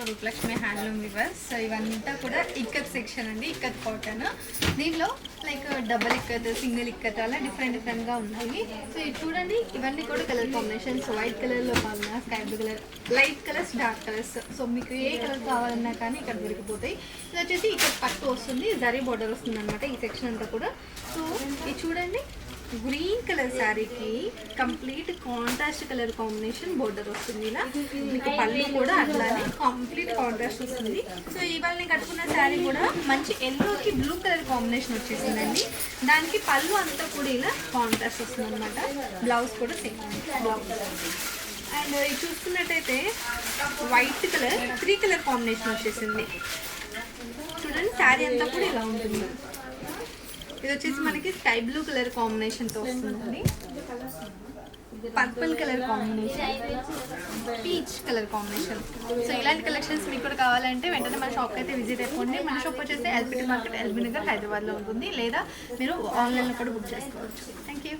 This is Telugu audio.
To Rupalakshmi handloom weavers so ఇవంతా కూడా ఇక్కత్ సెక్షన్ అండి ఇక్కత్ కాటన్ దీనిలో like double ikat single ikat అలా డిఫరెంట్ డిఫరెంట్గా ఉన్నాయి. సో ఇది చూడండి ఇవన్నీ కూడా కలర్ కాంబినేషన్స్ వైట్ కలర్లో కావాలన్నా sky blue colour light colours dark colours so మీకు ఏ కలర్ కావాలన్నా కానీ ఇక్కడ దొరికిపోతాయి. ఇది వచ్చేసి ఇక్కడ పట్టు వస్తుంది జరీ బోర్డర్ వస్తుంది అనమాట ఈ సెక్షన్ అంతా కూడా. సో ఇది చూడండి గ్రీన్ కలర్ శారీకి complete contrast colour combination border వస్తుంది ఇలా. మీకు పళ్ళు కూడా అట్లానే కంప్లీట్ కాంట్రాస్ట్ వస్తుంది. సో ఇవాళ నేను కట్టుకున్న శారీ కూడా మంచి ఎల్లోకి బ్లూ కలర్ కాంబినేషన్ వచ్చేసిందండి. దానికి పళ్ళు అంతా కూడా ఇలా కాంట్రాస్ట్ వస్తుంది అనమాట బ్లౌజ్ కూడా సేమ్ బ్లౌజ్ అండ్ ఇది చూసుకున్నట్టయితే white colour three colour combination వచ్చేసింది. చూడండి శారీ అంతా కూడా ఇలా ఉంటుంది. ఇది వచ్చేసి మనకి స్కై బ్లూ కలర్ కాంబినేషన్తో వస్తుందండి. Purple colour combination. Peach colour combination. So ఇలాంటి కలెక్షన్స్ మీకు కూడా కావాలంటే వెంటనే మన షాప్కి అయితే విజిట్ అయిపోండి. మన షాప్ వచ్చేసి ఎల్బిటీ మార్కెట్ ఎల్బీ నగర్ హైదరాబాద్లో ఉంటుంది. లేదా మీరు ఆన్లైన్లో కూడా బుక్ చేసుకోవచ్చు. Thank you